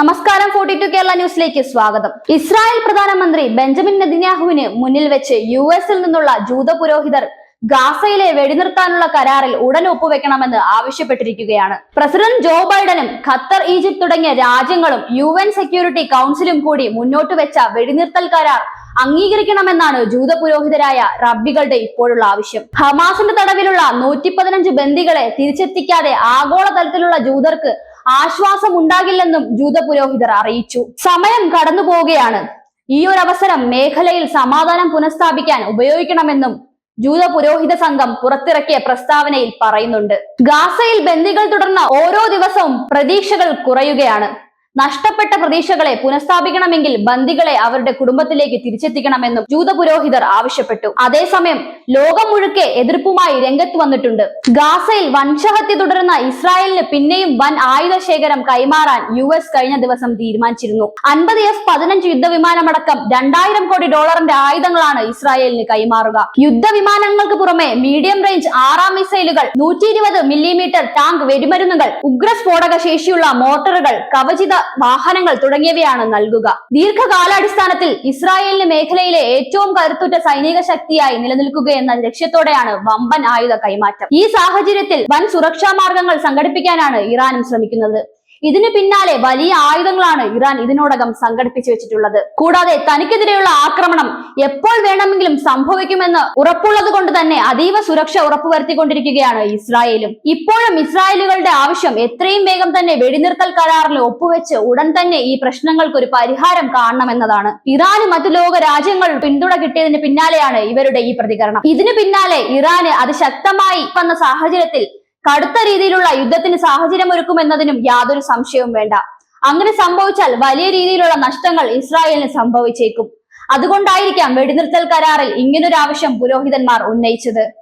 നമസ്കാരം forty to Kerala ന്യൂസിലേക്ക് സ്വാഗതം. ഇസ്രായേൽ പ്രധാനമന്ത്രി ബെഞ്ചമിൻ നെതിന്യാഹുവിന് മുന്നിൽ വെച്ച് യു എസിൽ നിന്നുള്ള ജൂത പുരോഹിതർ ഗാസയിലെ വെടിനിർത്താനുള്ള കരാറിൽ ഉടൻ ഒപ്പുവെക്കണമെന്ന് ആവശ്യപ്പെട്ടിരിക്കുകയാണ്. പ്രസിഡന്റ് ജോ ബൈഡനും ഖത്തർ ഈജിപ്ത് തുടങ്ങിയ രാജ്യങ്ങളും യു എൻ സെക്യൂരിറ്റി കൗൺസിലും കൂടി മുന്നോട്ട് വെച്ച വെടിനിർത്തൽ കരാർ അംഗീകരിക്കണമെന്നാണ് ജൂത പുരോഹിതരായ റബ്ബികളുടെ ഇപ്പോഴുള്ള ആവശ്യം. ഹമാസിന്റെ തടവിലുള്ള നൂറ്റി പതിനഞ്ച് ബന്ദികളെ തിരിച്ചെത്തിക്കാതെ ആഗോളതലത്തിലുള്ള ജൂതർക്ക് ആശ്വാസം ഉണ്ടാകില്ലെന്നും ജൂത പുരോഹിതർ അറിയിച്ചു. സമയം കടന്നു പോവുകയാണ്. ഈ ഒരു അവസരം മേഖലയിൽ സമാധാനം പുനഃസ്ഥാപിക്കാൻ ഉപയോഗിക്കണമെന്നും ജൂത പുരോഹിത സംഘം പുറത്തിറക്കിയ പ്രസ്താവനയിൽ പറയുന്നുണ്ട്. ഗാസയിൽ ബന്ദികൾ തുടർന്ന ഓരോ ദിവസവും പ്രതീക്ഷകൾ കുറയുകയാണ്. നഷ്ടപ്പെട്ട പ്രതീക്ഷകളെ പുനഃസ്ഥാപിക്കണമെങ്കിൽ ബന്ദികളെ അവരുടെ കുടുംബത്തിലേക്ക് തിരിച്ചെത്തിക്കണമെന്നും ജൂത പുരോഹിതർ ആവശ്യപ്പെട്ടു. അതേസമയം ലോകം മുഴുക്കെ എതിർപ്പുമായി രംഗത്ത് വന്നിട്ടുണ്ട്. ഗാസയിൽ വംശഹത്യ തുടരുന്ന ഇസ്രായേലിന് പിന്നെയും വൻ ആയുധ ശേഖരം കൈമാറാൻ യു എസ് കഴിഞ്ഞ ദിവസം തീരുമാനിച്ചിരുന്നു. അൻപത് എഫ് പതിനഞ്ച് യുദ്ധവിമാനമടക്കം രണ്ടായിരം കോടി ഡോളറിന്റെ ആയുധങ്ങളാണ് ഇസ്രായേലിന് കൈമാറുക. യുദ്ധവിമാനങ്ങൾക്ക് പുറമെ മീഡിയം റേഞ്ച് ആറാം മിസൈലുകൾ നൂറ്റി ഇരുപത് മില്ലിമീറ്റർ ടാങ്ക് വെടിമരുന്നുകൾ ഉഗ്രസ്ഫോടക ശേഷിയുള്ള മോട്ടോറുകൾ കവചിത വാഹനങ്ങൾ തുടങ്ങിയവയാണ് നൽകുക. ദീർഘകാലാടിസ്ഥാനത്തിൽ ഇസ്രായേലിന് മേഖലയിലെ ഏറ്റവും കരുത്തുറ്റ സൈനിക ശക്തിയായി നിലനിൽക്കുക എന്ന ലക്ഷ്യത്തോടെയാണ് വമ്പൻ ആയുധ കൈമാറ്റം. ഈ സാഹചര്യത്തിൽ വൻ സുരക്ഷാ മാർഗങ്ങൾ സംഘടിപ്പിക്കാനാണ് ഇറാനും ശ്രമിക്കുന്നത്. ഇതിന് പിന്നാലെ വലിയ ആയുധങ്ങളാണ് ഇറാൻ ഇതിനോടകം സംഘടിപ്പിച്ചു വെച്ചിട്ടുള്ളത്. കൂടാതെ തനിക്കെതിരെയുള്ള ആക്രമണം എപ്പോൾ വേണമെങ്കിലും സംഭവിക്കുമെന്ന് ഉറപ്പുള്ളത് കൊണ്ട് തന്നെ അതീവ സുരക്ഷ ഉറപ്പുവരുത്തിക്കൊണ്ടിരിക്കുകയാണ് ഇസ്രായേലും. ഇപ്പോഴും ഇസ്രായേലുകളുടെ ആവശ്യം എത്രയും വേഗം തന്നെ വെടിനിർത്തൽ കരാറിൽ ഒപ്പുവെച്ച് ഉടൻ തന്നെ ഈ പ്രശ്നങ്ങൾക്ക് ഒരു പരിഹാരം കാണണമെന്നതാണ്. ഇറാന് മറ്റു ലോക രാജ്യങ്ങൾ പിന്തുണ കിട്ടിയതിന് പിന്നാലെയാണ് ഇവരുടെ ഈ പ്രതികരണം. ഇതിന് പിന്നാലെ ഇറാന് അതിശക്തമായി വന്ന സാഹചര്യത്തിൽ കടുത്ത രീതിയിലുള്ള യുദ്ധത്തിന് സാഹചര്യം ഒരുക്കുമെന്നതിനും യാതൊരു സംശയവും വേണ്ട. അങ്ങനെ സംഭവിച്ചാൽ വലിയ രീതിയിലുള്ള നഷ്ടങ്ങൾ ഇസ്രായേലിന് സംഭവിച്ചേക്കും. അതുകൊണ്ടായിരിക്കാം വെടിനിർത്തൽ കരാറിൽ ഇങ്ങനൊരു ആവശ്യം പുരോഹിതന്മാർ ഉന്നയിച്ചത്.